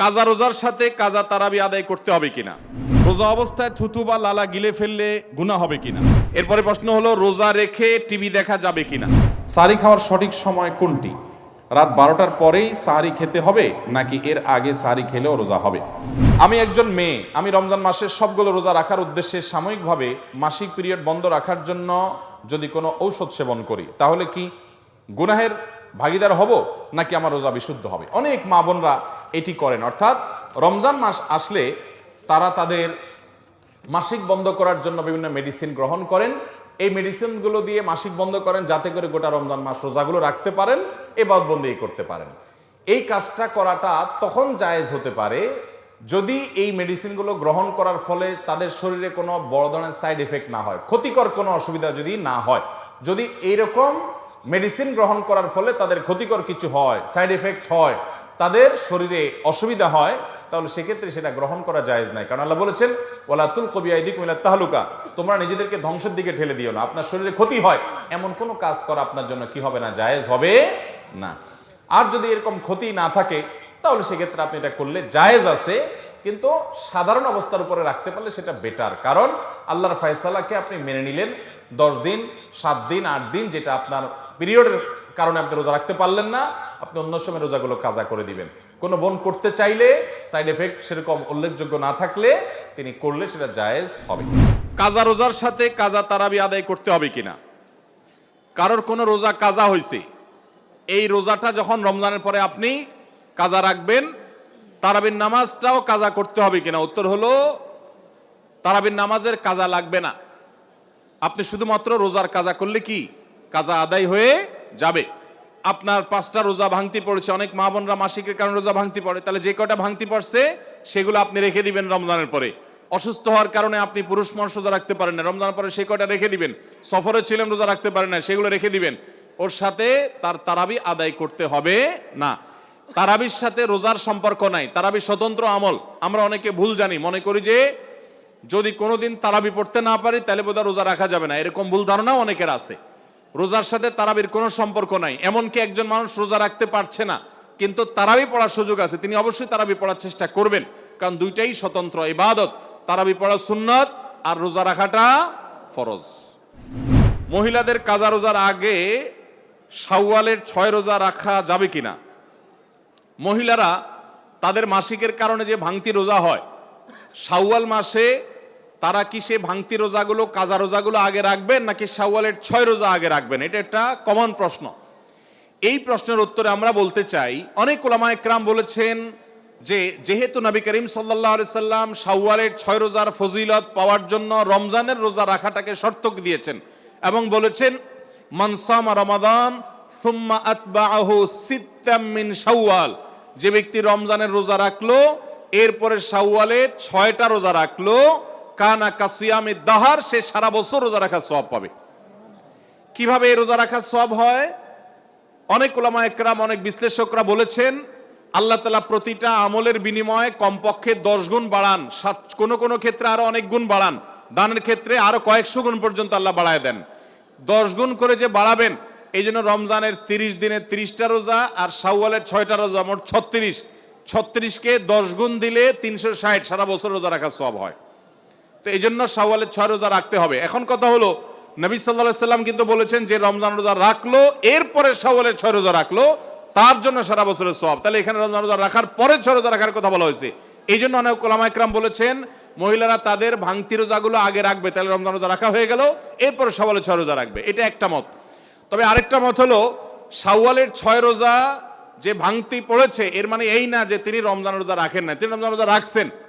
কাজা রোজার সাথে কাজা তারাবি আদায় করতে হবে কিনা? রোজা অবস্থায় থুতু বা লালা গিলে ফেললে গুণা হবে কিনা? এরপরে প্রশ্ন হলো, রোজা রেখে টিভি দেখা যাবে কিনা? সারি খাওয়ার সঠিক সময় কোনটি? রাত বারোটার পরেই সাহারি খেতে হবে, নাকি এর আগে সাহারি খেলেও রোজা হবে? আমি একজন মেয়ে, আমি রমজান মাসের সবগুলো রোজা রাখার উদ্দেশ্যে সাময়িকভাবে মাসিক পিরিয়ড বন্ধ রাখার জন্য যদি কোনো ঔষধ সেবন করি, তাহলে কি গুনাহের ভাগিদার হব, নাকি আমার রোজা বিশুদ্ধ হবে? অনেক মা বোনরা এটি করেন। অর্থাৎ রমজান মাস আসলে তারা তাদের মাসিক বন্ধ করার জন্য বিভিন্ন মেডিসিন গ্রহণ করেন। এই মেডিসিনগুলো দিয়ে মাসিক বন্ধ করেন যাতে করে গোটা রমজান মাস রোজাগুলো রাখতে পারেন এবার বন্দি করতে পারেন। এই কাজটা করাটা তখন জায়েজ হতে পারে যদি এই মেডিসিনগুলো গ্রহণ করার ফলে তাদের শরীরে কোনো বড় ধরনের সাইড এফেক্ট না হয়, ক্ষতিকর কোনো অসুবিধা যদি না হয়। যদি এইরকম মেডিসিন গ্রহণ করার ফলে তাদের ক্ষতিকর কিছু হয় সাইড এফেক্ট হয় তাদের শরীরে অসুবিধা হয়, তাহলে সেক্ষেত্রে সেটা গ্রহণ করা জায়েজ নাই। কারণ আল্লাহ বলেছেন ওলাতুল কবি আইদিক মিলাত তাহলুকা। তোমরা নিজেদেরকে ধ্বংসের দিকে ঠেলে দিও না। আপনার শরীরে ক্ষতি হয়, এমন কোনো কাজ করা আপনার জন্য কি হবে না? জায়েজ হবে না। আর যদি এরকম ক্ষতি না থাকে, তাহলে সেক্ষেত্রে আপনি এটা করলে জায়েজ আছে, কিন্তু সাধারণ অবস্থার উপরে রাখতে পারলে সেটা বেটার। কারণ আল্লাহর ফয়সালাকে আপনি মেনে নিলেন, দশ দিন, সাত দিন, আট দিন, যেটা আপনার পিরিয়ডের কারণে আপনি রোজা রাখতে পারলেন না আপনি অন্য সময় রোজাগুলো কাজা করে দিবেন। কোনো বোন করতে চাইলে সাইড এফেক্ট সেরকম উল্লেখযোগ্য না থাকলে তিনি করলে সেটা জায়েজ হবে কাজা রোজার সাথে কাজা তারাবি আদায় করতে হবে কিনা? কারোর কোনো রোজা কাজা হয়েছে? এই রোজাটা যখন রমজানের পরে আপনি কাজা রাখবেন, তারাবির নামাজটাও কাজা করতে হবে কিনা? উত্তর হলো, তারাবির নামাজের কাজা লাগবে না। আপনি শুধুমাত্র রোজার কাজা করলে কি কাজা আদায় হয়ে যাবে? আপনার পাঁচটা রোজা ভাঙতি পড়েছে, অনেক মা বোনরা মাসিকের কারণে রোজা ভাঙতি পড়ে, তাহলে যে কটা ভাঙতি পড়ছে, সেগুলো আপনি রেখে দিবেন রমজানের পরে। অসুস্থ হওয়ার কারণে আপনি পুরুষ মানুষ রোজা রাখতে পারেন না, রমজানের পরে সে কটা রেখে দিবেন? সফরে ছিলেন, রোজা রাখতে পারেন না, সেগুলো রেখে দিবেন। ওর সাথে তার তারাবি আদায় করতে হবে না। তারাবির সাথে রোজার সম্পর্ক নাই, তারাবি স্বতন্ত্র আমল, আমরা অনেকে ভুল জানি, মনে করি যে যদি কোনোদিন তারাবি পড়তে না পারি, তাহলে বোধহয় রোজা রাখা যাবে না, এরকম ভুল ধারণা অনেকের আছে। রোজার সাথে তারাবির কোনো সম্পর্ক নাই। এমনকি একজন মানুষ রোজা রাখতে পারছে না, কিন্তু তারাবি পড়ার সুযোগ আছে। তিনি অবশ্যই তারাবি পড়ার চেষ্টা করবেন, কারণ দুইটাই স্বতন্ত্র ইবাদত। তারাবি পড়া সুন্নত আর রোজা রাখাটা ফরজ। মহিলাদের কাজা রোজার আগে শাওয়ালের ছয় রোজা রাখা যাবে কিনা? মহিলারা তাদের মাসিকের কারণে যে ভাঙতি রোজা হয়, শাওয়াল মাসে তারা কি সে ভাঙতি রোজাগুলো, কাজা রোজাগুলো আগে রাখবেন, নাকি শাওয়ালের ছয় রোজা আগে রাখবেন? এটা একটা কমন প্রশ্ন। এই প্রশ্নের উত্তরে আমরা বলতে চাই, অনেক ওলামা একরাম বলেছেন যে, যেহেতু নবী করিম সাল্লাহ সাল্লাম শাওয়ালের ছয় রোজার ফজিলত পাওয়ার জন্য রমজানের রোজা রাখাটাকে শর্ত দিয়েছেন এবং বলেছেন মনসামা রমাদান, সুম্মা মিন যে ব্যক্তি রমজানের রোজা রাখল, এরপরে শাওয়ালে ছয়টা রোজা রাখল কানা কাসিয়ামে দাহার, সে সারা বছর রোজা রাখার সব পাবে। কীভাবে রোজা রাখার সব হয়? অনেক ওলামা একরাম, অনেক বিশ্লেষকরা বলেছেন, আল্লাহ তালা প্রতিটা আমলের বিনিময়ে কমপক্ষে দশ গুণ বাড়ান। সাত, কোনো কোনো ক্ষেত্রে আরও অনেক গুণ বাড়ান। দানের ক্ষেত্রে আরও কয়েকশো গুণ পর্যন্ত আল্লাহ বাড়ায় দেন। দশ গুণ করে যে বাড়াবেন, এই জন্য রমজানের তিরিশ দিনে তিরিশটা রোজা আর শাওয়ালের ছয়টা রোজা, মোট ছত্রিশ। ছত্রিশকে দশ গুণ দিলে তিনশো ষাট, সারা বছর রোজা রাখার সব হয়। তো এই জন্য শাওয়ালের ছয় রোজা রাখতে হবে। এখন কথা হলো, নবী সাল্লাহ সাল্লাম কিন্তু বলেছেন যে রমজান রোজা রাখল, এরপরে শাওয়ালের ছয় রোজা রাখল, তার জন্য সারা বছরের সব তাহলে এখানে রমজান রোজা রাখার পরে ছয় রোজা রাখার কথা বলা হয়েছে। এই জন্য অনেক কোলামা একরাম বলেছেন, মহিলারা তাদের ভাঙতি রোজাগুলো আগে রাখবে, তাহলে রমজান রোজা রাখা হয়ে গেল, এরপরে শাওয়ালের ছয় রোজা রাখবে। এটা একটা মত। তবে আরেকটা মত হলো, শাওয়ালের ছয় রোজা যে ভাঙতি পড়েছে, এর মানে এই না যে তিনি রমজান রোজা রাখেন না তিনি রমজান রোজা রাখছেন।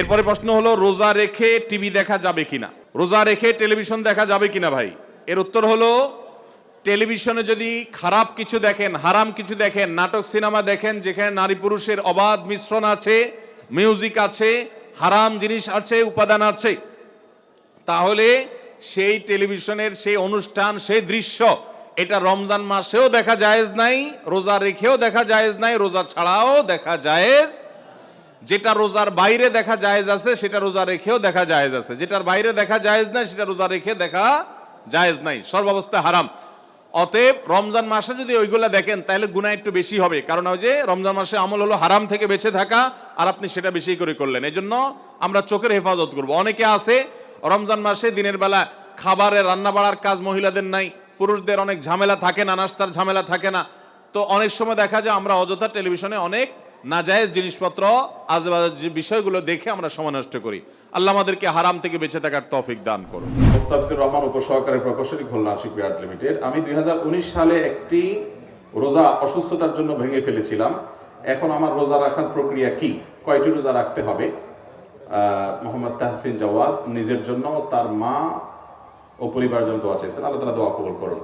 এরপরে প্রশ্ন হলো, রোজা রেখে টিভি দেখা যাবে কিনা? রোজা রেখে টেলিভিশন দেখা যাবে কিনা ভাই? এর উত্তর হলো, টেলিভিশনে যদি খারাপ কিছু দেখেন, হারাম কিছু দেখেন, নাটক, সিনেমা দেখেন, যেখানে নারী পুরুষের অবাধ মিশ্রণ আছে, মিউজিক আছে, হারাম জিনিস আছে, উপাদান আছে, তাহলে সেই টেলিভিশনের সেই অনুষ্ঠান, সেই দৃশ্য, এটা রমজান মাসেও দেখা জায়েজ নাই, রোজা রেখেও দেখা জায়েজ নাই, রোজা ছাড়াও দেখা জায়েজ যেটা রোজার বাইরে দেখা জায়েজ আছে, সেটা রোজা রেখেও দেখা জায়েজ আছে। যেটার বাইরে দেখা জায়েজ নাই, সেটা রোজা রেখে দেখা জায়েজ নাই। সর্বাবস্থায় হারাম। অতএব রমজান মাসে যদি ওইগুলা দেখেন, তাহলে গুণা একটু বেশি হবে। কারণ ওই যে রমজান মাসে আমল হলো হারাম থেকে বেঁচে থাকা, আর আপনি সেটা বেশি করে করলেন। এই জন্য আমরা চোখের হেফাজত করব। অনেকে আছে, রমজান মাসে দিনের বেলা খাবারের রান্না বাড়ার কাজ মহিলাদের নাই, পুরুষদের অনেক ঝামেলা থাকে না, নাস্তার ঝামেলা থাকে না। তো অনেক সময় দেখা যায়, আমরা অযথা টেলিভিশনে অনেক নাজায়েজ জিনিসপত্র, আজেবাজে বিষয়গুলো দেখে আমরা সময় নষ্ট করি। আল্লাহ আমাদেরকে হারাম থেকে বেঁচে থাকার তৌফিক দান করুন। মোস্তাফিজুর রহমান উপসহকারী প্রকৌশলী খুলনা আশিক বিআর্ট লিমিটেড। আমি দুই সালে একটি রোজা অসুস্থতার জন্য ভেঙে ফেলেছিলাম। এখন আমার রোজা রাখার প্রক্রিয়া কি? কয়টি রোজা রাখতে হবে? মোহাম্মদ তাহসিন জাওয়াদ নিজের জন্য, তার মা ও পরিবারের জন্য দোয়া চেয়েছেন। আল্লাহ তালা দোয়া কবুল করুন।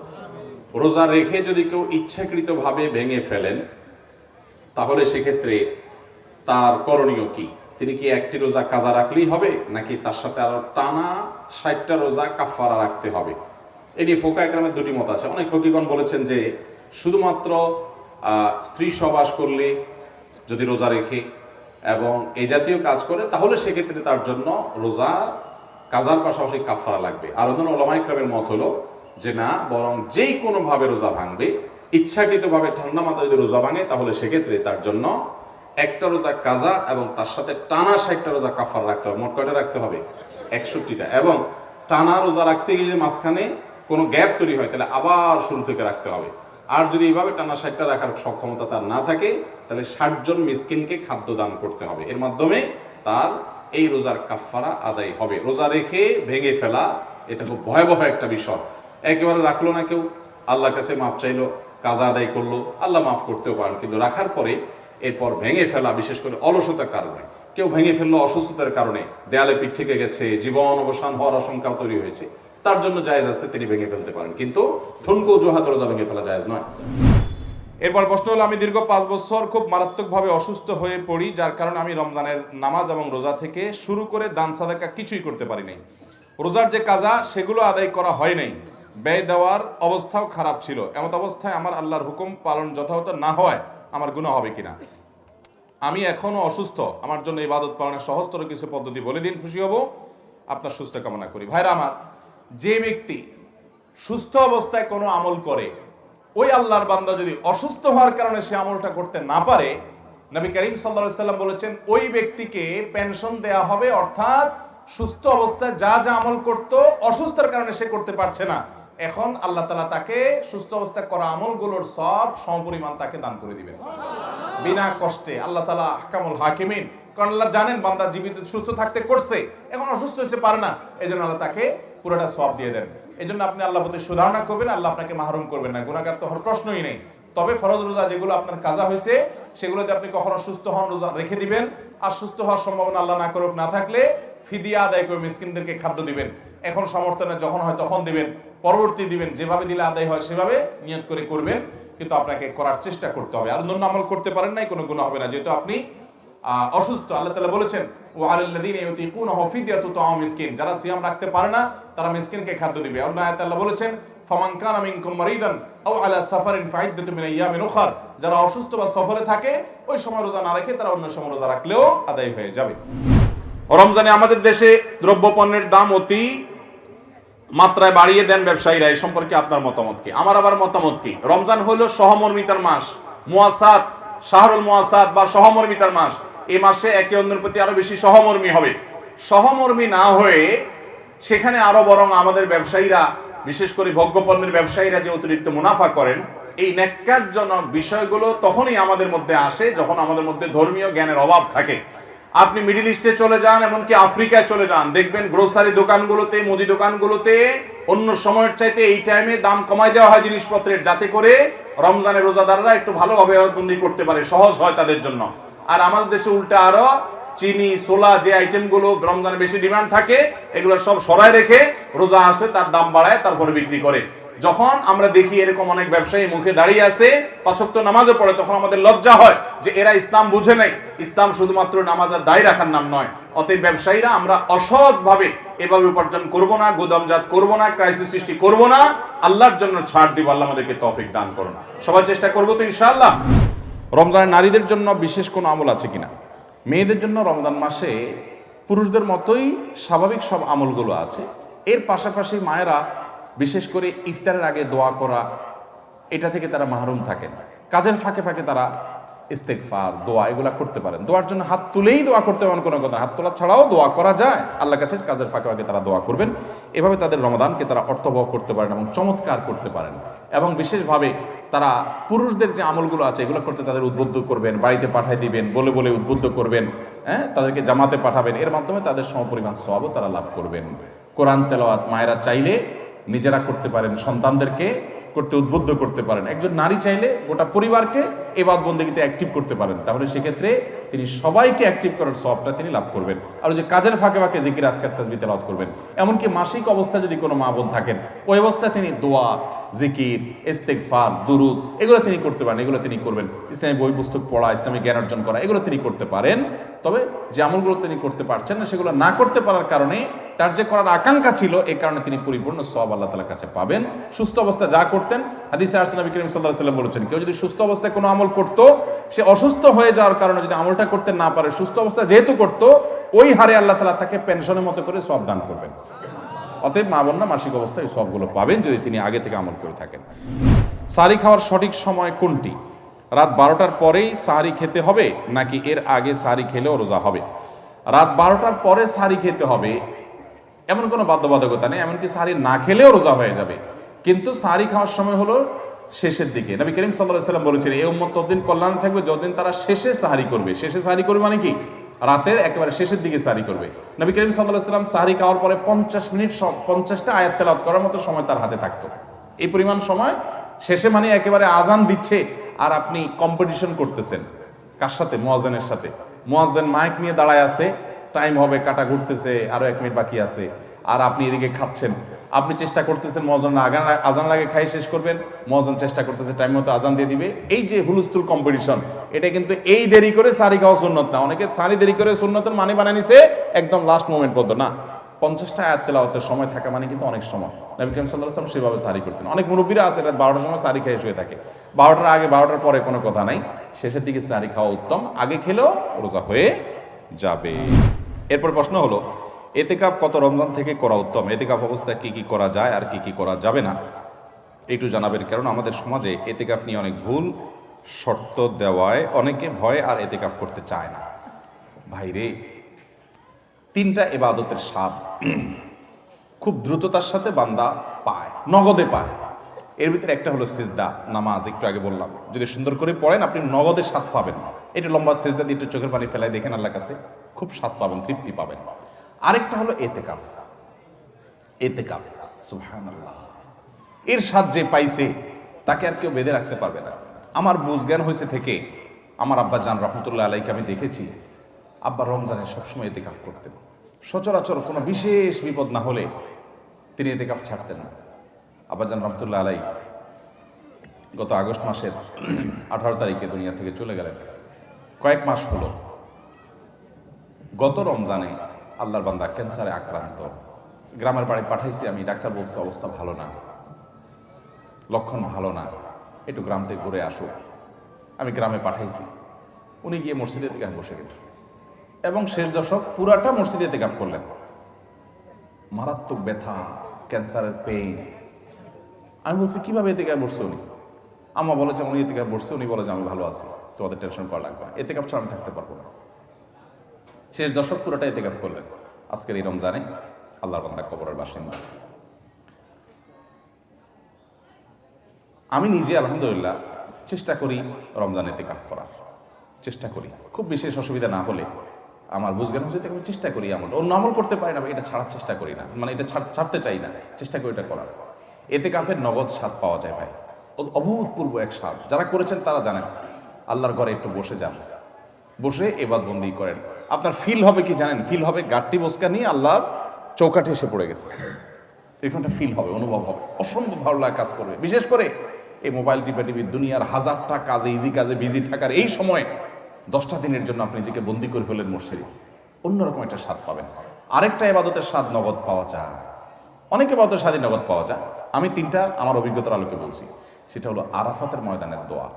রোজা রেখে যদি কেউ ইচ্ছাকৃতভাবে ভেঙে ফেলেন তাহলে সেক্ষেত্রে তার করণীয় কি? তিনি কি একটি রোজা কাজা রাখলেই হবে? নাকি তার সাথে আরও টানা ষাটটা রোজা কাফারা রাখতে হবে? এটি ফোকা একরামের দুটি মত আছে। অনেক ফকিগণ বলেছেন যে শুধুমাত্র স্ত্রী সবাস করলে যদি রোজা রেখে এবং এই জাতীয় কাজ করে, তাহলে সেক্ষেত্রে তার জন্য রোজা কাজার পাশাপাশি কাফারা লাগবে। আর অন্য ওলামাই ক্রামের মত হলো যে না, বরং যেই কোনোভাবে রোজা ভাঙবে ইচ্ছাকৃতভাবে ঠান্ডা মাথা যদি রোজা ভাঙে, তাহলে সেক্ষেত্রে তার জন্য একটা রোজা কাজা এবং তার সাথে টানা ষাটটা রোজা কাফার রাখতে হবে। মোট কয়টা রাখতে হবে? একষট্টিটা। এবং টানা রোজা রাখতে গিয়ে মাঝখানে কোনো গ্যাপ তৈরি হয়, তাহলে আবার শুরু থেকে রাখতে হবে। আর যদি এইভাবে টানা ষাটটা রাখার সক্ষমতা তার না থাকে, তাহলে ষাটজন মিসকিনকে খাদ্য দান করতে হবে। এর মাধ্যমে তার এই রোজার কাফারা আদায় হবে। রোজা রেখে ভেঙে ফেলা, এটা খুব ভয়াবহ একটা বিষয়। একেবারে রাখল না কেউ? আল্লাহর কাছে মাপ চাইলো কাজা আদায় করল, আল্লাহ মাফ করতেও পারেন, কিন্তু রাখার পরে এরপর ভেঙে ফেলা বিশেষ করে অলসতার কারণে। কেউ ভেঙে ফেলল অসুস্থতার কারণে, দেয়ালে পিঠ থেকে গেছে, জীবন অবসান হওয়ার আশঙ্কা তৈরি হয়েছে। তার জন্য জায়েজ আছে তিনি ভেঙে ফেলতে পারেন, কিন্তু ঠুনকো জোহাত রোজা ভেঙে ফেলা জায়েজ নয়। এরপর প্রশ্ন হলো, আমি দীর্ঘ পাঁচ বছর খুব মারাত্মকভাবে অসুস্থ হয়ে পড়ি, যার কারণে আমি রমজানের নামাজ এবং রোজা থেকে শুরু করে দান সাদাকা কিছুই করতে পারি নাই। রোজার যে কাজা, সেগুলো আদায় করা হয় নাই। ব্যয় দেওয়ার অবস্থাও খারাপ ছিল। এমত অবস্থায় আমার আল্লাহর হুকুম পালন যথাযথ না হওয়ায় আমার গুণা হবে কিনা? আমি এখনও অসুস্থ। আমার জন্য ইবাদত পালনের সহজতর কিছু পদ্ধতি বলে দিন, খুশি হব। আপনার সুস্থ কামনা করি। ভাইরা আমার, যে ব্যক্তি সুস্থ অবস্থায় কোনো আমল করে, ওই আল্লাহর বান্দা যদি অসুস্থ হওয়ার কারণে সে আমলটা করতে না পারে, নবী করিম সাল্লা সাল্লাম বলেছেন, ওই ব্যক্তিকে পেনশন দেয়া হবে, অর্থাৎ সুস্থ অবস্থায় যা যা আমল করত অসুস্থতার কারণে সে করতে পারছে না। এখন আল্লাহ তালা তাকে সুস্থ অবস্থা করা আমলগুলোর সব সমপরিমাণ তাকে দান করে দিবেন। বিনা কষ্টে। আল্লাহ তালা হাকামুল হাকিমিন। কারণ আল্লাহ জানেন বান্দা জীবিত সুস্থ থাকতে করছে এখন অসুস্থ হতে পারে না। এই জন্য আল্লাহ তাকে পুরোটা সব দিয়ে দেন। এই জন্য আপনি আল্লাহ প্রতি সুধারণা করবেন আল্লাহ আপনাকে মাহরুম করবেন না। গুণাগার তো হওয়ার প্রশ্নই নেই। তবে ফরজ রোজা যেগুলো আপনার কাজা হয়েছে সেগুলোতে আপনি কখনো সুস্থ হন রোজা রেখে দিবেন। আর সুস্থ হওয়ার সম্ভাবনা আল্লাহ না করুক না থাকলে ফিদিয়া আদায় করে মিসকিনদেরকে খাদ্য দিবেন। এখন সমর্থনে যখন হয় তখন দিবেন। পরবর্তী দিবেন, যেভাবে দিলে আদায় হয় সেভাবে নিয়ত করে করবেন, কিন্তু আপনাকে করার চেষ্টা করতে হবে। আর অন্য আমল করতে পারেন নাই, কোনো গুণ হবে না। যেহেতু আপনি অসুস্থ, আল্লাহ তালা বলেছেন ও তাআম মিসকিন। যারা সিয়াম রাখতে পারে না, তারা মিসকিনকে খাদ্য দিবে। অন্য আয়াতে আল্লাহ বলেছেন, ফামান কানা মিনকুম মারিদান আও আলা মিন যারা অসুস্থ বা সফরে থাকে, ওই সময় রোজা না রেখে তারা অন্য সময় রোজা রাখলেও আদায় হয়ে যাবে। রমজানে আমাদের দেশে দ্রব্যপণ্যের দাম অতি মাত্রায় বাড়িয়ে দেন ব্যবসায়ীরা এই সম্পর্কে আপনার মতামত কি? আমার আবার মতামত কি? রমজান হলো সহমর্মিতার মাস। মুয়াসাত, শাহরুল মুয়াসাত বা সহমর্মিতার মাস। এই মাসে একে অন্যের প্রতি আরও বেশি সহমর্মী হবে। সহমর্মী না হয়ে সেখানে আরও বরং আমাদের ব্যবসায়ীরা, বিশেষ করে ভোগ্যপণ্যের ব্যবসায়ীরা যে অতিরিক্ত মুনাফা করেন, এই ন্যাক্কারজনক বিষয়গুলো তখনই আমাদের মধ্যে আসে যখন আমাদের মধ্যে ধর্মীয় জ্ঞানের অভাব থাকে। আপনি মিডিল ইস্টে চলে যান, এমনকি আফ্রিকায় চলে যান, দেখবেন গ্রোসারি দোকানগুলোতে, মুদি দোকানগুলোতে অন্য সময়ের চাইতে এই টাইমে দাম কমায় দেওয়া হয় জিনিসপত্রের, যাতে করে রমজানের রোজাদাররা একটু ভালোভাবে বন্দি করতে পারে, সহজ হয় তাদের জন্য। আর আমাদের দেশে উল্টা আরও, চিনি সোলা যে আইটেমগুলো রমজানে বেশি ডিমান্ড থাকে, এগুলো সব সরায় রেখে রোজা আসলে তার দাম বাড়ায়, তারপরে বিক্রি করে। যখন আমরা দেখি এরকম অনেক ব্যবসায়ী মুখে দাঁড়িয়ে আছে, পাঁচক্ত নামাজে পড়ে, তখন আমাদের লজ্জা হয় যে এরা ইসলাম বুঝে নাই। ইসলাম শুধুমাত্র নামাজের দায় রাখার নাম নয়। অতএব ব্যবসায়ীরা আমরা অসৎভাবে এভাবে উপার্জন করব না গুদামজাত করব না ক্রাইসিস সৃষ্টি করব না, আল্লাহর জন্য ছাড় দিব, আল্লাহ আমাদেরকে তফিক দান করুন। সবার চেষ্টা করব তো ইনশাআল্লাহ। রমজানের নারীদের জন্য বিশেষ কোনো আমল আছে কিনা? মেয়েদের জন্য রমজান মাসে পুরুষদের মতোই স্বাভাবিক সব আমলগুলো আছে। এর পাশাপাশি মায়েরা বিশেষ করে ইফতারের আগে দোয়া করা, এটা থেকে তারা মাহরুম থাকেন। কাজের ফাঁকে ফাঁকে তারা ইস্তেকফার দোয়া এগুলা করতে পারেন। দোয়ার জন্য হাত তুলেই দোয়া করতে পারেন, কোনো কথা হাত তোলা ছাড়াও দোয়া করা যায়। আল্লাহ কাছে কাজের ফাঁকে ফাঁকে তারা দোয়া করবেন। এভাবে তাদের রমাদানকে তারা অর্থবহ করতে পারেন এবং চমৎকার করতে পারেন। এবং বিশেষভাবে তারা পুরুষদের যে আমলগুলো আছে, এগুলো করতে তাদের উদ্বুদ্ধ করবেন, বাড়িতে পাঠাই দিবেন, বলে বলে উদ্বুদ্ধ করবেন হ্যাঁ? তাদেরকে জামাতে পাঠাবেন। এর মাধ্যমে তাদের সমপরিমাণ সবও তারা লাভ করবেন। কোরআন তেলাওয়াত মায়েরা চাইলে নিজেরা করতে পারেন, সন্তানদেরকে করতে উদ্বুদ্ধ করতে পারেন। একজন নারী চাইলে গোটা পরিবারকে এবাদ বন্দীতে অ্যাক্টিভ করতে পারেন। তাহলে সেক্ষেত্রে তিনি সবাইকে অ্যাক্টিভ করার সবটা তিনি লাভ করবেন। আর যে কাজের ফাঁকে ফাঁকে জিকির, আজকার, তাজবি, তেলাওয়াত করবেন। এমনকি মাসিক অবস্থায় যদি কোনো মা বোন থাকেন, ওই অবস্থায় তিনি দোয়া, জিকির ইস্তেকফার দুরুদ, এগুলো তিনি করতে পারেন, এগুলো তিনি করবেন। ইসলামী বই পুস্তক পড়া, ইসলামী জ্ঞান অর্জন করা, এগুলো তিনি করতে পারেন। তবে যে আমলগুলো তিনি করতে পারছেন না, সেগুলো না করতে পারার কারণে তার যে করার আকাঙ্ক্ষা ছিল এই কারণে তিনি পরিপূর্ণ সব আল্লাহ তালার কাছে পাবেন। সুস্থ অবস্থা যা করতেন, হাদিসে আরসালাম করিম সাল্লাহ সাল্লাম বলেছেন, কেউ যদি সুস্থ অবস্থায় কোনো আমল করতো, সে অসুস্থ হয়ে যাওয়ার কারণে যদি আমলটা করতে না পারে, সুস্থ অবস্থা যেহেতু করতো, ওই হারে আল্লাহ তালা তাকে পেনশনের মতো করে সব দান করবেন। অতএব মা বোনরা মাসিক অবস্থায় সবগুলো পাবেন যদি তিনি আগে থেকে আমল করে থাকেন। সারি খাওয়ার সঠিক সময় কোনটি? রাত বারোটার পরেই সারি খেতে হবে, নাকি এর আগে সারি খেলেও রোজা হবে? রাত বারোটার পরে সারি খেতে হবে, এমন কোনো বাধ্যবাধকতা নেই, এমনকি সারি না খেলেও রোজা হয়ে যাবে। কিন্তু সারি খাওয়ার সময় হলো শেষের দিকে। নবী করিম সাল্লাহ সাল্লাম বলেছেন এই উম্মত ততদিন কল্যাণ থাকবে যতদিন তারা শেষে সাহারি করবে। শেষে সাহারি করবে মানে কি? রাতের একেবারে শেষের দিকে সাহারি করবে। নবী করিম সাল্লাহ সাল্লাম সাহারি খাওয়ার পরে পঞ্চাশ মিনিট পঞ্চাশটা আয়াত তেলাওয়াত করার মতো সময় তার হাতে থাকতো। এই পরিমাণ সময় শেষে মানে একেবারে আজান দিচ্ছে আর আপনি কম্পিটিশন করতেছেন। কার সাথে? মোয়াজেনের সাথে। মোয়াজেন মাইক নিয়ে দাঁড়ায় আছে টাইম হবে, কাটা ঘুরতেছে, আরও এক মিনিট বাকি আছে। আর আপনি এদিকে খাচ্ছেন। আপনি চেষ্টা করতেছেন মহাজন আগান আজান লাগে, খাই শেষ করবেন। মহাজন চেষ্টা করতেছে টাইম মতো আজান দিয়ে দিবে। এই যে হুলস্থুল কম্পিটিশন এটা কিন্তু এই দেরি করে সারি খাওয়া সুন্নত না। অনেকে সারি দেরি করে সুন্নতের মানে বানিয়ে নিছে, একদম লাস্ট মোমেন্ট পর্যন্ত। না পঞ্চাশটা আয়াত তেলাওয়াতের সময় থাকা মানে কিন্তু অনেক সময়। নবী করিম সাল্লাহ সাল্লাম সেভাবে সারি করতেন। অনেক মুরব্বীরা আছে, রাত বারোটার সময় সারি খেয়ে শুয়ে থাকে। বারোটার আগে, বারোটার পরে কোনো কথা নাই। শেষের দিকে সারি খাওয়া উত্তম। আগে খেলেও রোজা হয়ে যাবে। এরপর প্রশ্ন হলো এতে এতেকাফ কত রমজান থেকে করা উত্তম? এতে এতেকাফ অবস্থায় কী কী করা যায় আর কী কী করা যাবে না? একটু জানাবেন, কারণ আমাদের সমাজে এতে এতেকাফ নিয়ে অনেক ভুল শর্ত দেওয়ায় অনেকে ভয় আর এতে এতেকাফ করতে চায় না। ভাইরে তিনটা এবাদতের স্বাদ খুব দ্রুততার সাথে বান্দা পায়, নগদে পায়। এর ভিতরে একটা হলো সিজদা, নামাজ, একটু আগে বললাম। যদি সুন্দর করে পড়েন, আপনি নগদে স্বাদ পাবেন। এটা লম্বা সিজদা দিয়ে চোখের পানি ফেলায় দেখেন আল্লাহ কাছে, খুব স্বাদ পাবেন, তৃপ্তি পাবেন। আরেকটা হলো এতে এতেকাফ। এতেকাফ, সুবহানাল্লাহ। এর স্বাদ যে পাইছে, তাকে আর কেউ বেঁধে রাখতে পারবে না। আমার বুঝজ্ঞান হয়েছে থেকে, আমার আব্বা জান রহমতুল্লাহ আলাইকে আমি দেখেছি, আব্বা রমজানে সবসময় এতেকাফ করতেন। সচরাচর কোনো বিশেষ বিপদ না হলে তিনি এতেকাফ ছাড়তেন না। আব্বা জান রহমতুল্লাহ আলাই গত আগস্ট মাসের আঠারো তারিখে দুনিয়া থেকে চলে গেলেন। কয়েক মাস হলো গত রমজানে আল্লাহর বান্দা ক্যান্সারে আক্রান্ত। গ্রামের বাড়ি পাঠাইছি আমি, ডাক্তার বলছে অবস্থা ভালো না, লক্ষণ ভালো না, একটু গ্রাম থেকে ঘুরে আসো। আমি গ্রামে পাঠাইছি। উনি গিয়ে মসজিদে থেকে বসে গেছে। এবং শেষ দশক পুরাটা মসজিদে তেকাফ করলেন। মারাত্মক ব্যথা, ক্যান্সারের পেইন আমি বলছি, কীভাবে এতে গায়ে বসছে উনি? আমা বলে যে, উনি এতে গায়ে বসছে, উনি বলে যে, আমি ভালো আছি। তোমাদের টেনশন করা লাগবে না। এতে কাপ ছাড়া আমি থাকতে পারব না। শেষ দশক পুরোটা এতে কাপ করলেন। আজকের এই রমজানে আল্লাহর বান্দা কবরের বাসিন্দা। আমি নিজে, আলহামদুলিল্লাহ, চেষ্টা করি রমজানে তেকাফ করার। চেষ্টা করি। খুব বিশেষ অসুবিধা না হলে আমার বুঝজ্ঞান হচ্ছে আমি চেষ্টা করি আমল অন্য আমল করতে পারি না, এটা ছাড়ার চেষ্টা করি না। মানে এটা ছাড়- ছাড়তে চাই না, চেষ্টা করি এটা করার। এতে কাফের নগদ স্বাদ পাওয়া যায় ভাই। অভূতপূর্ব এক স্বাদ। যারা করেছেন তারা জানেন, আল্লাহর ঘরে একটু বসে যান। বসে এবার বন্দি করেন। আপনার ফিল হবে কি জানেন? ফিল হবে গাঠটি বসকা নিয়ে আল্লাহর চৌকাঠে এসে পড়ে গেছে। এরকম একটা ফিল হবে, অনুভব হবে। অসম্ভব ভালো লাগা কাজ করবে। বিশেষ করে এই মোবাইল টিপা টিভি দুনিয়ার হাজারটা কাজে ইজি কাজে বিজি থাকার এই সময় দশটা দিনের জন্য আপনি নিজেকে বন্দি করে ফেলেন মসজিদে। অন্যরকম একটা স্বাদ পাবেন। আরেকটা এবাদতের স্বাদ নগদ পাওয়া যায়। অনেক এবাদতের স্বাদই নগদ পাওয়া যায়। আমি তিনটা আমার অভিজ্ঞতার আলোকে বলছি। সেটা হলো আরাফাতের ময়দানের দোয়া।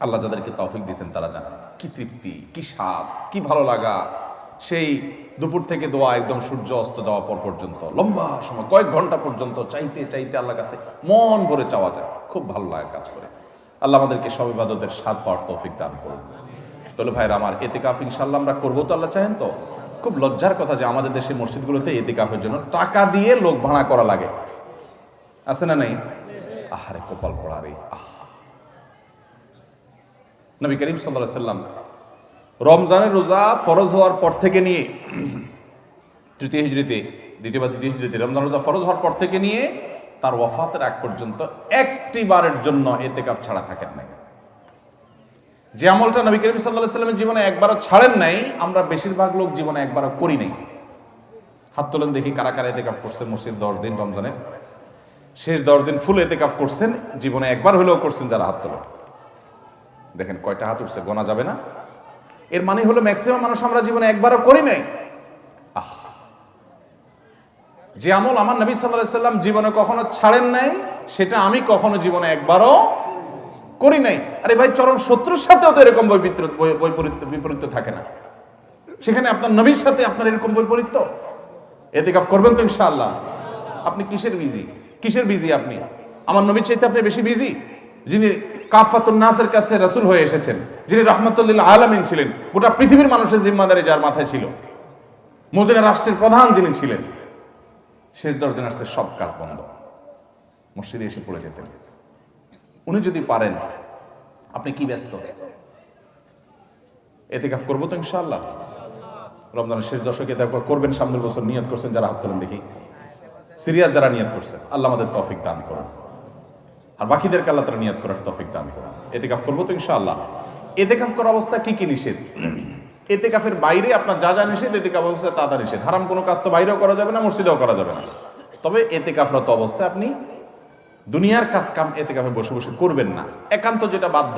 আল্লাহ যাদেরকে তৌফিক দিয়েছেন তারা জানেন, কি তৃপ্তি, কি স্বাদ, কি ভালো লাগা। সেই দুপুর থেকে দোয়া একদম সূর্য অস্ত যাওয়া পর পর্যন্ত, লম্বা সময়, কয়েক ঘণ্টা পর্যন্ত চাইতে চাইতে আল্লাহ কাছে মন ভরে চাওয়া যায়। খুব ভালো লাগে কাজ করে। আল্লাহ আমাদেরকে সব ইবাদতের স্বাদ পাওয়ার তৌফিক দান করুন। তাহলে ভাইরা আমার এতেকাফ ইনশাল্লাহ আমরা করব তো আল্লাহ চাহেন তো? খুব লজ্জার কথা যে আমাদের দেশের মসজিদগুলোতে এতেকাফের জন্য টাকা দিয়ে লোক ভাড়া করা লাগে। আছে না নেই? আহারে কপাল পড়া রে নবী করিম সাল্লাহ সাল্লাম রমজানের রোজা ফরজ হওয়ার পর থেকে নিয়ে তৃতীয় হিজড়িতে, দ্বিতীয় বা তৃতীয় হিজড়িতে রমজান রোজা ফরজ হওয়ার পর থেকে নিয়ে তার ওয়াফাতের আগ পর্যন্ত একটি বারের জন্য এতে কাপ ছাড়া থাকেন নাই। যে আমলটা নবী করিম সাল্লাহ সাল্লামের জীবনে একবারও ছাড়েন নাই, আমরা বেশিরভাগ লোক জীবনে একবারও করি নাই। হাত তোলেন দেখি কারা কারা এতে কাপ করছেন মসজিদ দশ দিন রমজানের। শেষ দশ দিন ফুল এতে কাপ করছেন, জীবনে একবার হলেও করছেন যারা হাত তোলেন। দেখেন কয়টা হাত উঠছে, গোনা যাবে না। এর মানে হলো ম্যাক্সিমাম মানুষ আমরা জীবনে একবারও করি নাই। আহ! যে আমল আমার নবী সাল্লাহ সাল্লাম জীবনে কখনো ছাড়েন নাই, সেটা আমি কখনো জীবনে একবারও করি নাই। আরে ভাই, চরম শত্রুর সাথেও তো এরকম বৈপিত্র বৈপরীত্য বিপরীত্য থাকে না। সেখানে আপনার নবীর সাথে আপনার এরকম বৈপরীত্য? এতে কাপ করবেন তো ইনশাআল্লাহ। আপনি কিসের বিজি? কিসের বিজি আপনি? আমার নবীর চাইতে আপনি বেশি বিজি? যিনি কাফাতুন নাসের কাছে রাসূল হয়ে এসেছেন, যিনি রহমতুল্লাহ আলামিন ছিলেন, গোটা পৃথিবীর মানুষের জিম্মাদারি যার মাথায় ছিল। মদিনা রাষ্ট্রের প্রধান যিনি ছিলেন, শেষ দশ দিন আসছে সব কাজ বন্ধ। মসজিদে এসে পড়ে যেতেন। উনি যদি পারেন, আপনি কি ব্যস্ত? এতে কাফ করব তো ইনশাআল্লাহ। রমজানের শেষ দশকে করবেন, সামনের বছর নিয়ত করছেন, যারা হাত তোলেন দেখি। সিরিয়াস যারা নিয়ত করছেন, আল্লাহ আমাদের তফিক দান করুন। আর বাকিদেরকে আল্লাহ তারা নিয়ত করার তফিক দান করুন। এতে কাফ করব তো ইনশাআল্লাহ। এতে কাফ করার অবস্থা কি কি নিষেধ? এতে কাফের বাইরে আপনার যা যা নিষেধ এতে কাফ অবস্থা তা তা নিষেধ। হারাম কোনো কাজ তো বাইরেও করা যাবে না, মসজিদেও করা যাবে না। তবে এতে কাফরত অবস্থায় আপনি দুনিয়ার কাজ কাম এতে কাফে বসে বসে করবেন না। একান্ত যেটা বাধ্য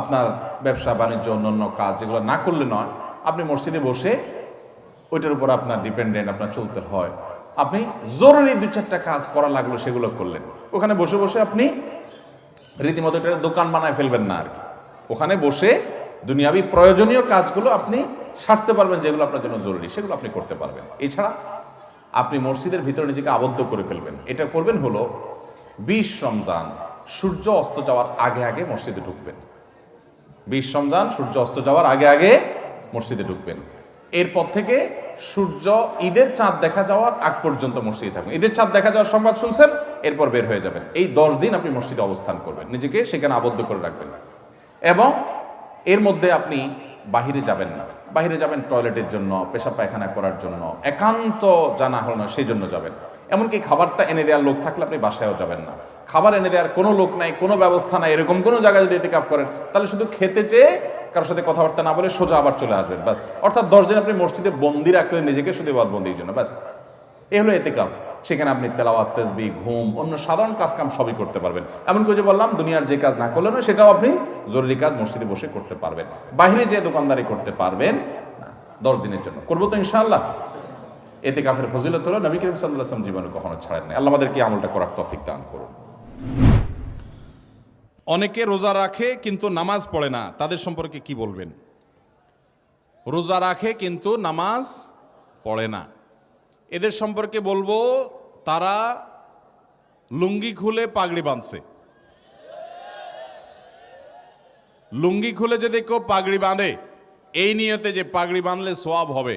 আপনার ব্যবসা, বাণিজ্য, অন্যান্য কাজ, যেগুলো না করলে নয়, আপনি মসজিদে বসে ওইটার উপর আপনার ডিপেন্ডেন্ট আপনার চলতে হয়। আপনি জরুরি দু চারটা কাজ করা লাগল সেগুলো করলেন। ওখানে বসে বসে আপনি রীতিমতো এটা দোকান বানায় ফেলবেন না আর কি। ওখানে বসে দুনিয়াবি প্রয়োজনীয় কাজগুলো আপনি সারতে পারবেন যেগুলো আপনার জন্য জরুরি, সেগুলো আপনি করতে পারবেন। এছাড়া আপনি মসজিদের ভিতরে নিজেকে আবদ্ধ করে ফেলবেন। এটা করবেন হলো বিশ রমজান, সূর্য অস্ত যাওয়ার আগে আগে মসজিদে ঢুকবেন। বিশ রমজান, সূর্য অস্ত যাওয়ার আগে আগে মসজিদে ঢুকবেন। এরপর থেকে সূর্য ঈদের চাঁদ দেখা যাওয়ার আগ পর্যন্ত মসজিদে থাকবেন। ঈদের চাঁদ দেখা যাওয়ার সংবাদ শুনছেন, এরপর বের হয়ে যাবেন। এই দশ দিন আপনি মসজিদে অবস্থান করবেন, নিজেকে সেখানে আবদ্ধ করে রাখবেন। এবং এর মধ্যে আপনি বাহিরে যাবেন না। বাহিরে যাবেন টয়লেটের জন্য পেশা পায়খানা করার জন্য, একান্ত জানা হল না, সেই জন্য যাবেন। এমনকি খাবারটা এনে দেওয়ার লোক থাকলে আপনি বাসায়ও যাবেন না। খাবার এনে দেওয়ার কোনো লোক নাই, কোনো ব্যবস্থা নাই, এরকম কোনো জায়গায় যদি এতে কাপ করেন, তাহলে শুধু খেতে চেয়ে কারোর সাথে কথাবার্তা না বলে সোজা আবার চলে আসবেন, ব্যাস। অর্থাৎ দশ দিন আপনি মসজিদে বন্দি রাখলেন নিজেকে শুধু বন্দির জন্য, ব্যাস। এ হলো এতে কাপ সেখানে আপনি তেলাওয়াত, তেসবি, ঘুম, অন্য সাধারণ কাজ কাম সবই করতে পারবেন। এমনকি যে বললাম, দুনিয়ার যে কাজ না করলেন সেটাও আপনি জরুরি কাজ মসজিদে বসে করতে পারবেন। বাইরে যে দোকানদারি করতে পারবেন না, দশ দিনের জন্য। করব তো ইনশাআল্লাহ। এতে কাফের ফজিলত হলো, নবী করিম সাল্লাহ আসলাম জীবনে কখনো ছাড়েন নাই। আল্লাহ আমাদেরকে আমলটা করার তফিক দান করুন। অনেকে রোজা রাখে কিন্তু নামাজ পড়ে না, তাদের সম্পর্কে কি বলবেন? রোজা রাখে কিন্তু নামাজ পড়ে না। এদের সম্পর্কে বলব, তারা লুঙ্গি খুলে পাগড়ি বাঁধছে। লুঙ্গি খুলে যদি কেউ পাগড়ি বাঁধে, এই নিয়তে যে পাগড়ি বাঁধলে সোয়াব হবে।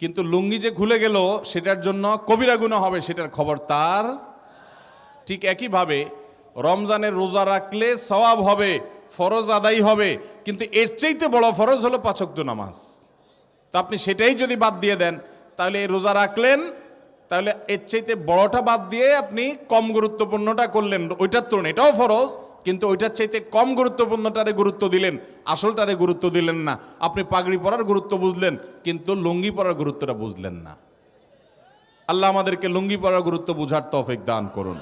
কিন্তু লুঙ্গি যে খুলে গেল, সেটার জন্য কবিরা গুণা হবে, সেটার খবর তার। ঠিক একইভাবে রমজানের রোজা রাখলে সওয়াব হবে, ফরজ আদায় হবে, কিন্তু এর চাইতে বড় ফরজ হলো পাচক নামাজ। তা আপনি সেটাই যদি বাদ দিয়ে দেন, তাহলে এই রোজা রাখলেন, তাহলে এর চাইতে বড়টা বাদ দিয়ে আপনি কম গুরুত্বপূর্ণটা করলেন, ওইটার তুলনায় এটাও ফরজ। কিন্তু ওইটার চাইতে কম গুরুত্বপূর্ণটারে গুরুত্ব দিলেন, আসলটারে গুরুত্ব দিলেন না। আপনি পাগড়ি পরার গুরুত্ব বুঝলেন, কিন্তু লুঙ্গি পরার গুরুত্বটা বুঝলেন না। আল্লাহ আমাদেরকে লুঙ্গি পরার গুরুত্ব বুঝার তৌফিক দান করুন।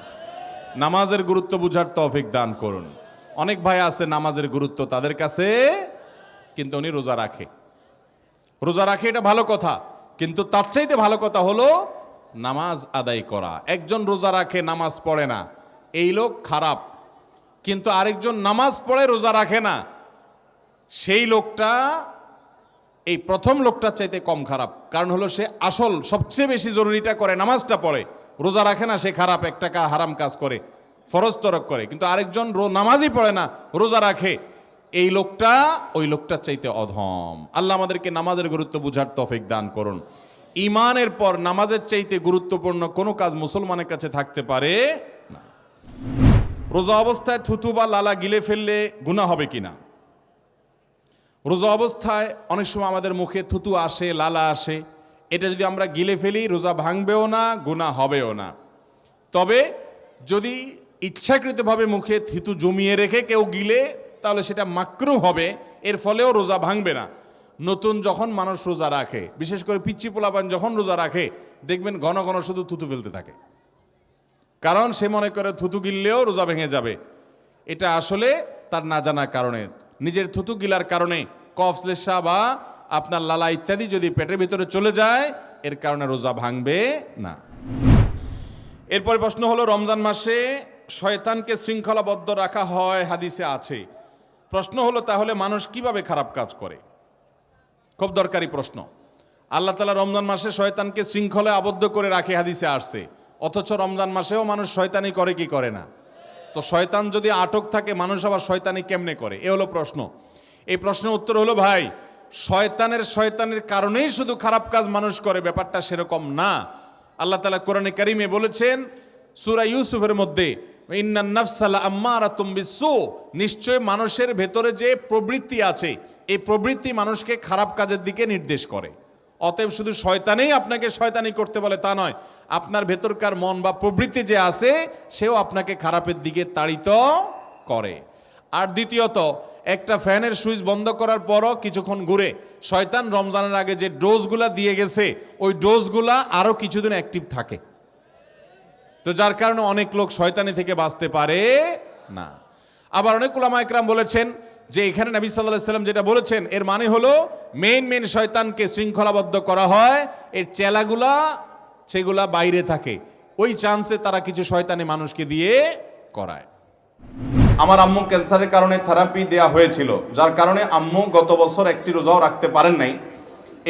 নামাজের গুরুত্ব বুঝার তৌফিক দান করুন। অনেক ভাই আছে নামাজের গুরুত্ব তাদের কাছে, কিন্তু উনি রোজা রাখে। রোজা রাখে এটা ভালো কথা, কিন্তু তার চাইতে ভালো কথা হলো নামাজ আদায় করা। একজন রোজা রাখে, নামাজ পড়ে না। এই লোক খারাপ। কিন্তু আরেকজন নামাজ পড়ে রোজা রাখে না। সেই লোকটা, এই প্রথম লোকটার চাইতে কম খারাপ। কারণ হলো সে আসল, সবচেয়ে বেশি জরুরিটা করে নামাজটা পড়ে। রোজা রাখে না, সে খারাপ এক টাকা হারাম কাজ করে, ফরজ তরক করে। কিন্তু আরেকজন নামাজই পড়ে না, রোজা রাখে। এই লোকটা, ওই লোকটার চাইতে অধম। আল্লাহ আমাদেরকে নামাজের গুরুত্ব বুঝার তফিক দান করুন। ইমানের পর নামাজের চাইতে গুরুত্বপূর্ণ কোনো কাজ মুসলমানের কাছে থাকতে পারে না। রোজা অবস্থায় থুতু বা লালা গিলে ফেললে গুণা হবে কিনা? রোজা অবস্থায় অনেক সময় আমাদের মুখে থুতু আসে, লালা আসে। এটা যদি আমরা গিলে ফেলি, রোজা ভাঙবেও না গুণা হবেও না। তবে যদি ইচ্ছাকৃতভাবে মুখে থিতু জমিয়ে রেখে কেউ গিলে, তাহলে সেটা মাকরু হবে, এর ফলেও রোজা ভাঙবে না। নতুন যখন মানুষ রোজা রাখে, বিশেষ করে পিচ্ছি পোলাপান যখন রোজা রাখে, দেখবেন ঘন ঘন শুধু থুতু ফেলতে থাকে। কারণ সে মনে করে থুতু গিললেও রোজা ভেঙে যাবে। এটা আসলে তার না জানার কারণে। নিজের থুতু গিলার কারণে কফ, শ্লেষা বা আপনার লালা ইত্যাদি যদি পেটের ভিতরে চলে যায়, এর কারণে রোজা ভাঙবে না। এরপরে প্রশ্ন হলো, রমজান মাসে শয়তানকে শৃঙ্খলাবদ্ধ রাখা হয় হাদিসে আছে। প্রশ্ন হলো, তাহলে মানুষ কীভাবে খারাপ কাজ করে? খুব দরকারি প্রশ্ন। আল্লাহ তালা রমজান মাসে শয়তানকে শৃঙ্খলায় আবদ্ধ করে রাখে, হাদিসে আসছে অথচ রমজান মাসেও মানুষ শয়তানি করে কি করে না? তো শয়তান যদি আটক থাকে, মানুষ আবার শয়তানি কেমনে করে? এ হলো প্রশ্ন। এই প্রশ্নের উত্তর হলো, ভাই, শয়তানের শয়তানের কারণেই শুধু খারাপ কাজ মানুষ করে, ব্যাপারটা সেরকম না। আল্লাহ তালা কোরআনে কারিমে বলেছেন, সুরা ইউসুফের মধ্যে নিশ্চয় মানুষের ভেতরে যে প্রবৃত্তি আছে, এই প্রবৃত্তি মানুষকে খারাপ কাজের দিকে নির্দেশ করে। অতএব শুধু শয়তানেই আপনাকে শয়তানি করতে বলে তা নয়, আপনার ভেতরকার মন বা প্রবৃত্তি যে আছে, সেও আপনাকে খারাপের দিকে তাড়িত করে। আর দ্বিতীয়ত, একটা ফ্যানের সুইচ বন্ধ করার পরও কিছুক্ষণ ঘুরে, শয়তান রমজানের আগে যে ডোজগুলা দিয়ে গেছে, ওই ডোজগুলা আরও কিছুদিন অ্যাক্টিভ থাকে। তো যার কারণে অনেক লোক শয়তানি থেকে বাঁচতে পারে না। আবার অনেক একরাম বলেছেন যে এখানে নবী সাল্লাহ সাল্লাম যেটা বলেছেন, এর মানে হলো মেইন মেইন শয়তানকে শৃঙ্খলাবদ্ধ করা হয়, এর চেলাগুলা, সেগুলা বাইরে থাকে। ওই চান্সে তারা কিছু শয়তানি মানুষকে দিয়ে করায়। আমার আম্মু ক্যান্সারের কারণে থেরাপি দেয়া হয়েছিল, যার কারণে আম্মু গত বছর একটি রোজাও রাখতে পারেন নাই।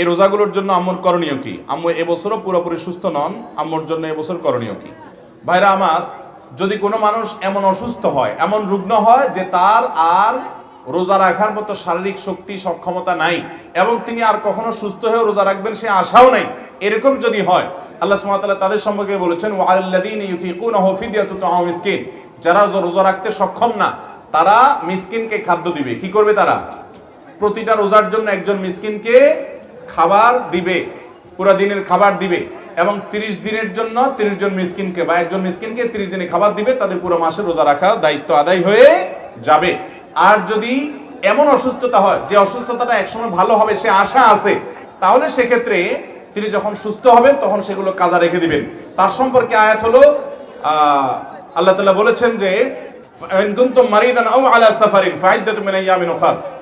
এই রোজাগুলোর জন্য আম্মুর করণীয় কি? আম্মু এবছরও পুরোপুরি সুস্থ নন, আম্মুর জন্য এবছর করণীয় কি? ভাইরা আমার, যদি কোনো মানুষ এমন অসুস্থ হয়, এমন রুগ্ন হয় যে তার আর রোজা রাখার মতো শারীরিক শক্তি, সক্ষমতা নাই এবং তিনি আর কখনো সুস্থ হয়ে রোজা রাখবেন সে আশাও নাই। এরকম যদি হয়, আল্লাহ ওয়া তাদের সম্পর্কে বলেছেন মিসকিন। যারা রোজা রাখতে সক্ষম না, তারা মিসকিনকে খাদ্য দিবে। কি করবে তারা? প্রতিটা রোজার জন্য একজন মিসকিনকে খাবার দিবে, পুরো দিনের খাবার দিবে এবং তিরিশ দিনের জন্য তিরিশ জন মিসকিনকে বা একজন মিসকিনকে তিরিশ দিনে খাবার দিবে, তাদের পুরো মাসে রোজা রাখার দায়িত্ব আদায় হয়ে যাবে। আর যদি এমন অসুস্থতা হয়, যে অসুস্থতাটা একসময় ভালো হবে, সে আশা আছে, তাহলে সেক্ষেত্রে তিনি যখন সুস্থ হবেন, তখন সেগুলো কাজা রেখে দিবেন। তার সম্পর্কে আয়াত হলো আল্লাহ তালা বলেছেন যে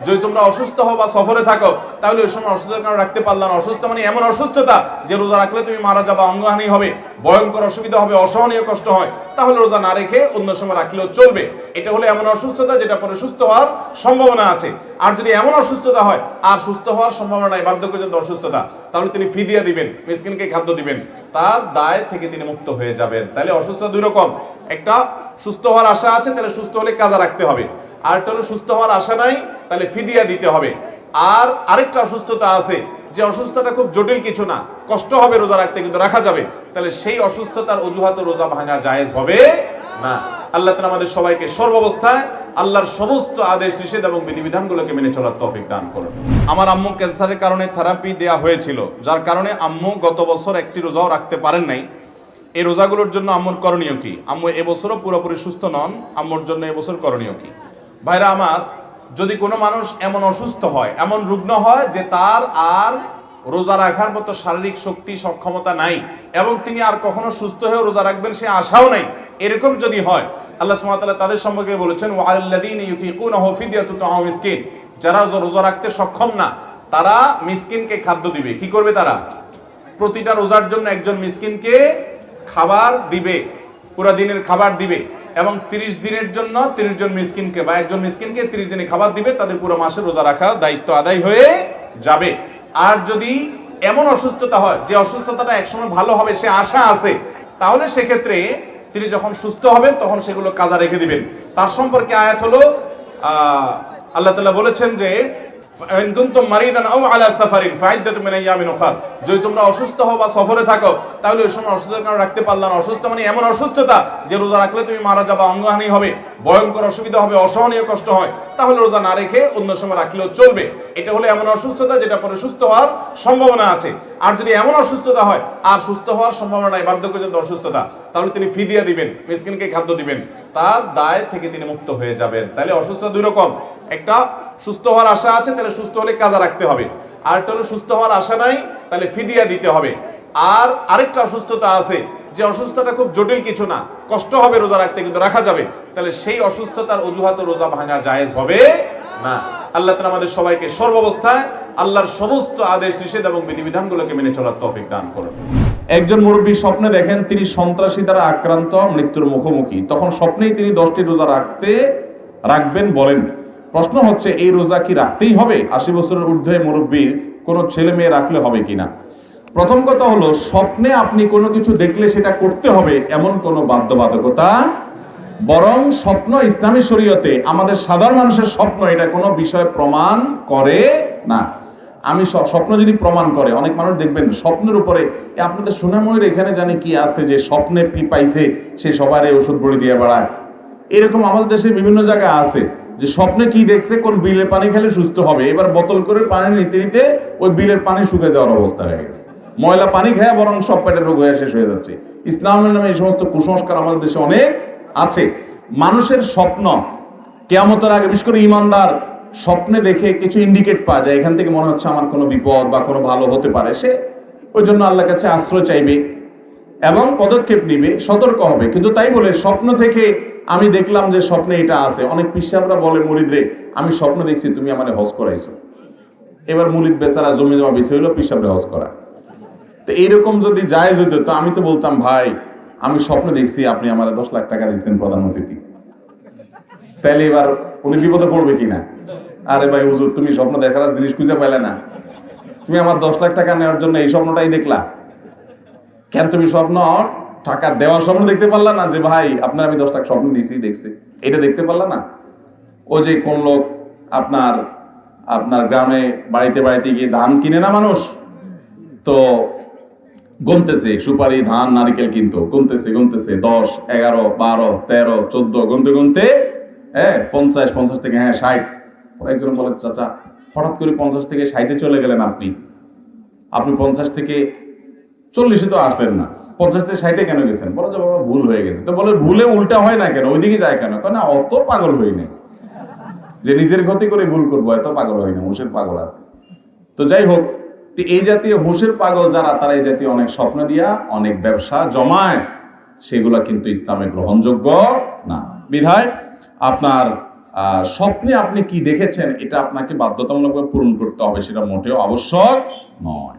যদি তোমরা অসুস্থ হও বা সফরে থাকো, তাহলে ওই সময় অসুস্থতার কারণে রাখতে পারলাম অসুস্থ মানে এমন অসুস্থতা যে রোজা রাখলে তুমি মারা যাবা, অঙ্গহানি হবে, ভয়ঙ্কর অসুবিধা হবে, অসহনীয় কষ্ট হয়। তাহলে রোজা না রেখে অন্য সময় রাখলেও চলবে। এটা হলো এমন অসুস্থতা যেটা পরে সুস্থ হওয়ার সম্ভাবনা আছে। আর যদি এমন অসুস্থতা হয়, আর সুস্থ হওয়ার সম্ভাবনা নাই বার্ধক্যজনিত অসুস্থতা, তাহলে তিনি ফিদিয়া দিবেন, মিসকিনকে খাদ্য দিবেন। তার দায় থেকে তিনি মুক্ত হয়ে যাবেন। তাহলে অসুস্থতা দুই রকম। একটা সুস্থ হওয়ার আশা আছে, তাহলে সুস্থ হলে কাজা রাখতে হবে। আর একটা হলো সুস্থ হওয়ার আশা নাই, তাহলে ফিদিয়া দিতে হবে। আর আরেকটা অসুস্থতা আছে, যে অসুস্থতা খুব জটিল কিছু না, কষ্ট হবে রোজা রাখতে, কিন্তু রাখা যাবে। তাহলে সেই অসুস্থতার অজুহাতে রোজা ভাঙা জায়েজ হবে না। আল্লাহ তাআলা আমাদের সবাইকে সর্বাবস্থায় আল্লাহর সমস্ত আদেশ, নিষেধ এবং বিধিবিধানগুলোকে মেনে চলার তৌফিক দান করুন। আমার আম্মু ক্যান্সারের কারণে থেরাপি দেয়া হয়েছিল, যার কারণে আম্মু গত বছর একটি রোজাও রাখতে পারেন নাই। এই রোজাগুলোর জন্য আম্মুর করণীয় কি? আম্মু এবছরও পুরোপুরি সুস্থ নন, আম্মুর জন্য এবছর করণীয় কি? ভাইরা আমার, যদি কোনো মানুষ এমন অসুস্থ হয়, এমন রুগ্ন হয় যে তার আর রোজা রাখার মতো শারীরিক শক্তি, সক্ষমতা নাই এবং তিনি আর কখনো সুস্থ হয়েও রোজা রাখবেন, সে আশাও নাই। এরকম যদি হয়, আল্লাহ তাআলা তাদের সম্পর্কে বলেছেন মিসকিন। যারা রোজা রাখতে সক্ষম না, তারা মিসকিনকে খাদ্য দিবে। কি করবে তারা? প্রতিটা রোজার জন্য একজন মিসকিনকে খাবার দিবে, পুরো দিনের খাবার দিবে এবং তিরিশ দিনের জন্য তিরিশ জন মিসকিনকে বা একজন মিসকিনকে তিরিশ দিনে খাবার দিবে, তাদের পুরো মাসে রোজা রাখার দায়িত্ব আদায় হয়ে যাবে। আর যদি এমন অসুস্থতা হয়, যে অসুস্থতাটা একসময় ভালো হবে, সে আশা আছে, তাহলে সেক্ষেত্রে তিনি যখন সুস্থ হবেন, তখন সেগুলো কাজা রেখে দিবেন। তার সম্পর্কে আয়াত হলো আল্লাহ তাআলা বলেছেন যে যদি তোমরা অসুস্থ হও বা সফরে থাকো, তাহলে ওই সময় অসুস্থতার কারণে রাখতে পারলা না। অসুস্থ মানে এমন অসুস্থতা যে রোজা রাখলে তুমি মারা অঙ্গহানি হবে, ভয়ঙ্কর অসুবিধা হবে, অসহনীয় কষ্ট হয়। তাহলে রোজা না রেখে অন্য সময় রাখলেও চলবে। এটা হলো এমন অসুস্থতা যেটা পরে সুস্থ হওয়ার সম্ভাবনা আছে। আর যদি এমন অসুস্থতা হয়, আর সুস্থ হওয়ার সম্ভাবনা নাই বার্ধক্যজনিত অসুস্থতা, তাহলে তিনি ফিদিয়া দিবেন, মিসকিনকে খাদ্য দিবেন। তার দায় থেকে তিনি মুক্ত হয়ে যাবেন। তাহলে অসুস্থতা দুই রকম। একটা সুস্থ হওয়ার আশা আছে, তাহলে সুস্থ হলে কাজা রাখতে হবে। আর একটা হলো সুস্থ হওয়ার আশা নাই, তাহলে ফিদিয়া দিতে হবে। আর আরেকটা অসুস্থতা আছে, যে অসুস্থতা খুব জটিল কিছু না, কষ্ট হবে রোজা রাখতে, কিন্তু রাখা যাবে। তাহলে সেই অসুস্থতার অজুহাতে রোজা ভাঙা জায়েজ হবে না। আল্লাহ তাআলা আমাদের সবাইকে সর্বাবস্থায় আল্লাহর সমস্ত আদেশ, নিষেধ এবং বিধিবিধানগুলোকে মেনে চলার তৌফিক দান করুন। একজন মুরব্বী স্বপ্নে দেখেন তিনি সন্ত্রাসী দ্বারা আক্রান্ত, মৃত্যুর মুখোমুখি। তখন স্বপ্নেই তিনি দশটি রোজা রাখতে, রাখবেন বলেন। প্রশ্ন হচ্ছে, এই রোজা কি রাখতেই হবে? আশি বছরের ঊর্ধ্বে মুরব্বীর কোনো ছেলে মেয়ে রাখলে হবে কিনা? প্রথম কথা হলো, স্বপ্নে আপনি কোনো কিছু দেখলে সেটা করতে হবে এমন কোনো বাধ্যবাধকতা। বরং স্বপ্ন ইসলামী শরীয়তে আমাদের সাধারণ মানুষের স্বপ্ন, এটা কোনো বিষয় প্রমাণ করে না। আমি স্বপ্ন যদি প্রমাণ করে, অনেক মানুষ দেখবেন স্বপ্নের উপরে আপনাদের সোনাময়ের এখানে জানি কি আছে যে স্বপ্নে পাইছে, সে সবারই ওষুধ বড়ি দিয়ে বেড়ায়। এরকম আমাদের দেশে বিভিন্ন জায়গায় আছে। যে স্বপ্নে কি দেখছে, কোন বিলের পানি খেলে সুস্থ হবে। এবার বোতল করে পানি নিতে নিতে ওই বিলের পানি শুকে যাওয়ার অবস্থা হয়ে গেছে। ময়লা পানি খেয়ে বরং সব পেটের রোগ হয়ে শেষ হয়ে যাচ্ছে। ইসলামের নামে এই সমস্ত কুসংস্কার আমাদের দেশে অনেক আছে। মানুষের স্বপ্ন, কেয়ামতের আগে, বিশেষ করে ইমানদার স্বপ্নে দেখে কিছু ইন্ডিকেট পাওয়া যায়। এখান থেকে মনে হচ্ছে আমার কোনো বিপদ বা কোনো ভালো হতে পারে। সে ওই জন্য আল্লাহর কাছে আশ্রয় চাইবে এবং পদক্ষেপ নিবে, সতর্ক হবে। কিন্তু তাই বলে স্বপ্ন থেকে আমি দেখলাম যে স্বপ্নে এটা আছে। অনেক পিসাবরা বলে মুরিদরে আমি স্বপ্ন দেখছি, তুমি আমার হজ করাইছো। এবার মুরিদ বেচারা জমি জমা বেশি হইল, পিসাবরে হজ করা। তো এইরকম যদি জায়েজ হইতো, তো আমি তো বলতাম, ভাই, আমি স্বপ্ন দেখছি, আপনি আমার দশ লাখ টাকা দিচ্ছেন প্রধানমন্ত্রী তাহলে এবার উনি বিপদে পড়বে কিনা? আরে ভাই, হুজুর, তুমি স্বপ্ন দেখার জিনিস খুঁজে পেলে না। তুমি আমার দশ লাখ টাকা নেওয়ার জন্য এই স্বপ্নটাই দেখলা। কেন তুমি স্বপ্ন টাকা দেওয়ার স্বপ্ন দেখতে পারলা না যে, ভাই, আপনার আমি দশ লাখ স্বপ্ন দিয়েছি, দেখছি। এটা দেখতে পারলা না? ও যে কোন লোক আপনার আপনার গ্রামে বাড়িতে বাড়িতে গিয়ে ধান কিনে না মানুষ? তো গুনতেছে, সুপারি, ধান, নারিকেল কিন্তু। গুনতেছে গুনতেছে, দশ, এগারো, বারো, তেরো, চোদ্দ, গুনতে গুনতে হ্যাঁ পঞ্চাশ পঞ্চাশ থেকে হ্যাঁ ষাট। একজন বলে, চাচা, হঠাৎ করে পঞ্চাশ থেকে ষাটে চলে গেলেন আপনি। আপনি পঞ্চাশ থেকে চল্লিশে তো আসবেন না। পঞ্চাশ থেকে ষাটে কেন গেছেন? বলো যে বাবা ভুল হয়ে গেছে। তো বলে ভুলে উল্টা হয় না কেন? ওইদিকে যায় কেন? কেন অত পাগল হই নাই। যে নিজের ক্ষতি করে ভুল করব, এত পাগল হয় না হোসের পাগল আছে। তো যাই হোক এই জাতীয় হোসের পাগল যারা, তারা এই জাতীয় অনেক স্বপ্ন দিয়া, অনেক ব্যবসা জমায়, সেগুলা কিন্তু ইসলামে গ্রহণযোগ্য না। বিধায়, আপনার স্বপ্নে আপনি কি দেখেছেন, এটা আপনাকে বাধ্যতামূলকভাবে পূরণ করতে হবে, সেটা মোটেও আবশ্যক নয়।